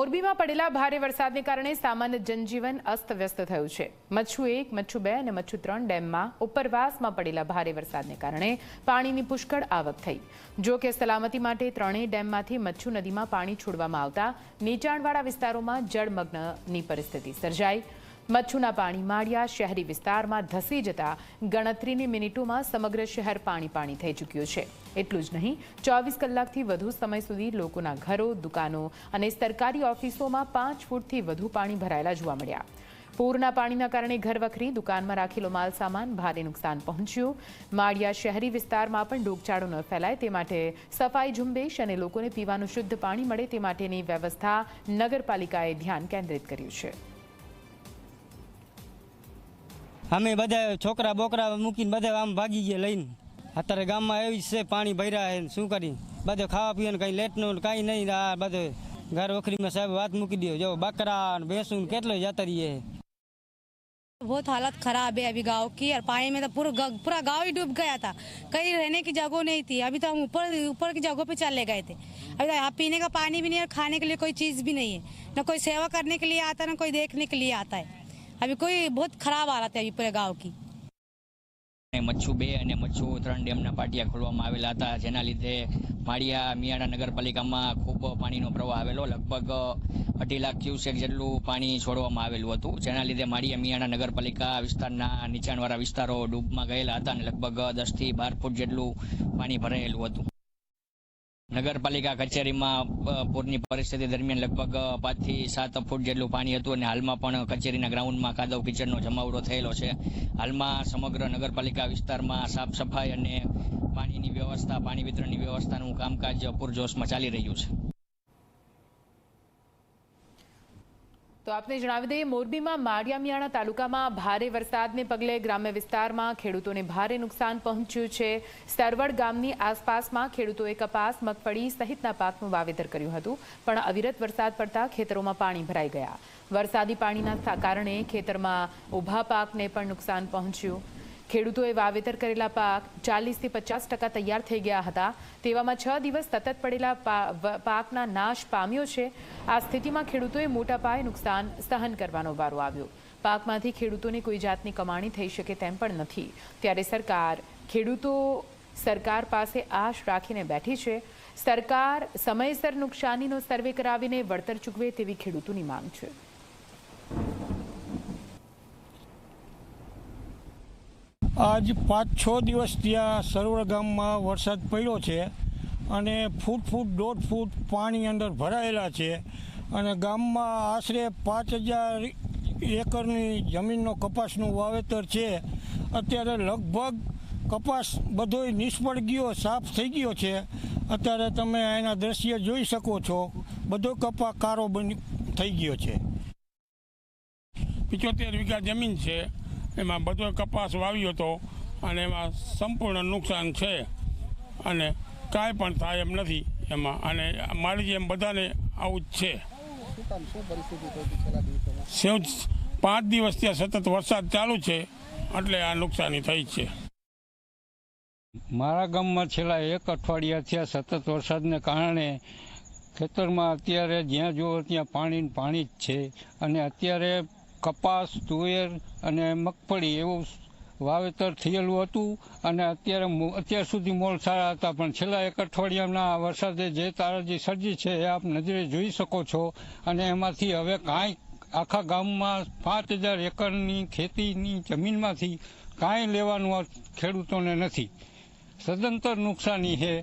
મોરબીમાં પડેલા ભારે વરસાદને કારણે સામાન્ય જનજીવન અસ્તવ્યસ્ત થયું છે. મચ્છુ એક, મચ્છુ બે અને મચ્છુ ત્રણ ડેમમાં ઉપરવાસમાં પડેલા ભારે વરસાદને કારણે પાણીની પુષ્કળ આવક થઈ. જો કે સલામતી માટે ત્રણેય ડેમમાંથી મચ્છુ નદીમાં પાણી છોડવામાં આવતા નીચાણવાળા વિસ્તારોમાં જળમગ્નની પરિસ્થિતિ સર્જાઈ. મચ્છુના પાણી માળિયા શહેરી વિસ્તારમાં ધસી જતા ગણતરીની મિનિટોમાં સમગ્ર શહેર પાણી પાણી થઈ ચૂક્યું છે. એટલું જ નહીં, ચોવીસ કલાકથી વધુ સમય સુધી લોકોના ઘરો, દુકાનો અને સરકારી ઓફિસોમાં પાંચ ફૂટથી વધુ પાણી ભરાયેલા જોવા મળ્યા. પૂરના પાણીના કારણે ઘરવખરી, દુકાનમાં રાખેલો માલ ભારે નુકસાન પહોંચ્યું. માળિયા શહેરી વિસ્તારમાં પણ રોગચાળો ન ફેલાય, તે માટે સફાઈ ઝુંબેશ અને લોકોને પીવાનું શુદ્ધ પાણી મળે તે માટેની વ્યવસ્થા નગરપાલિકાએ ધ્યાન કેન્દ્રિત કર્યું છે. અમે બધા છોકરા બોકરા મૂકીને બધા આમ ભાગી ગયા લઈને અત્યારે ગામમાં એવી જ છે પાણી ભર્યા છે ને શું કરી બધે ખાવા પીવાનું કંઈ લેટનું કાંઈ નહીં આ બધે ઘર વખરીમાં સાહેબ વાત મૂકી દો જો બકરા ને ભેંસું ને કેટલો જતા રહીએ बहुत हालत खराब है अभी गांव की और पानी में तो पूरा ग- पूरा गांव ही डूब गया था कहीं रहने की जगह नहीं थी अभी तो हम ऊपर ऊपर की जगहों पे चले गए थे अभी तो यहाँ पीने का पानी भी नहीं है और खाने के लिए कोई चीज़ भी नहीं है न कोई सेवा करने के लिए आता है न कोई देखने के लिए आता है अभी कोई बहुत खराब हालत है अभी पूरे गाँव की અને મચ્છુ બે અને મચ્છુ ત્રણ ડેમના પાટિયા ખોલવામાં આવેલા હતા જેના લીધે માળિયા મિયાણા નગરપાલિકામાં ખૂબ પાણીનો પ્રવાહ આવેલો લગભગ અઢી લાખ ક્યુસેક જેટલું પાણી છોડવામાં આવેલું હતું જેના લીધે માળિયા મિયાણા નગરપાલિકા વિસ્તારના નીચાણવાળા વિસ્તારો ડૂબમાં ગયેલા હતા અને લગભગ દસથી બાર ફૂટ જેટલું પાણી ભરાયેલું હતું નગરપાલિકા કચેરીમાં પૂરની પરિસ્થિતિ દરમિયાન લગભગ પાંચથી સાત ફૂટ જેટલું પાણી હતું અને હાલમાં પણ કચેરીના ગ્રાઉન્ડમાં કાદવ કિચડનો જમાવડો થયેલો છે. હાલમાં સમગ્ર નગરપાલિકા વિસ્તારમાં સાફ સફાઈ અને પાણીની વ્યવસ્થા, પાણી વિતરણની વ્યવસ્થાનું કામકાજ પૂરજોશમાં ચાલી રહ્યું છે. તો આપને જણાવી દઈએ, મોરબીમાં માળિયામિયાણા તાલુકામાં ભારે વરસાદને પગલે ગ્રામ્ય વિસ્તારમાં ખેડૂતોને ભારે નુકસાન પહોંચ્યું છે. સરવડ ગામની આસપાસમાં ખેડૂતોએ કપાસ, મગફળી સહિતના પાકનું વાવેતર કર્યું હતું, પણ અવિરત વરસાદ પડતા ખેતરોમાં પાણી ભરાઈ ગયા. વરસાદી પાણીના કારણે ખેતરમાં ઊભા પાકને પણ નુકસાન પહોંચ્યું. ખેડૂતોએ વાવેતર કરેલા પાક ચાલીસથી પચાસ ટકા તૈયાર થઈ ગયા હતા. તેવામાં છ દિવસ સતત પડેલા પાકના નાશ પામ્યો છે. આ સ્થિતિમાં ખેડૂતોએ મોટા પાયે નુકસાન સહન કરવાનો વારો આવ્યો. પાકમાંથી ખેડૂતોને કોઈ જાતની કમાણી થઈ શકે તેમ પણ નથી. ત્યારે સરકાર, ખેડૂતો સરકાર પાસે આશ રાખીને બેઠી છે. સરકાર સમયસર નુકસાનીનો સર્વે કરાવીને વળતર ચૂકવે તેવી ખેડૂતોની માંગ છે. આજ પાંચ છ દિવસ ત્યાં સરોવર ગામમાં વરસાદ પડ્યો છે અને ફૂટ ફૂટ દોઢ ફૂટ પાણી અંદર ભરાયેલા છે અને ગામમાં આશરે પાંચ હજાર એકરની જમીનનો કપાસનું વાવેતર છે. અત્યારે લગભગ કપાસ બધોય નિષ્ફળ ગયો, સાફ થઈ ગયો છે. અત્યારે તમે એના દ્રશ્ય જોઈ શકો છો, બધો કપા કારો બની થઈ ગયો છે. પિચોતેર વીઘા જમીન છે. એમાં બધો કપાસ વાવ્યો હતો અને એમાં સંપૂર્ણ નુકસાન છે. અને કાંઈ પણ થાય એમ નથી એમાં. અને મારી જેમ બધાને આવું જ છે. સેવ પાંચ દિવસ ત્યાં સતત વરસાદ ચાલુ છે, એટલે આ નુકસાની થઈ છે. મારા ગામમાં છેલ્લા એક અઠવાડિયા થયા સતત વરસાદને કારણે ખેતરમાં અત્યારે જ્યાં જુઓ ત્યાં પાણી પાણી જ છે. અને અત્યારે કપાસ, તુવેર અને મગફળી એવું વાવેતર થયેલું હતું અને અત્યારે અત્યાર સુધી મોલ સારા હતા. પણ છેલ્લા એક અઠવાડિયાના વરસાદે જે તારાજી સર્જી છે એ આપ નજરે જોઈ શકો છો અને એમાંથી હવે કાંઈ આખા ગામમાં પાંચ હજાર એકરની ખેતીની જમીનમાંથી કાંઈ લેવાનું ખેડૂતોને નથી. સદંતર નુકસાની છે.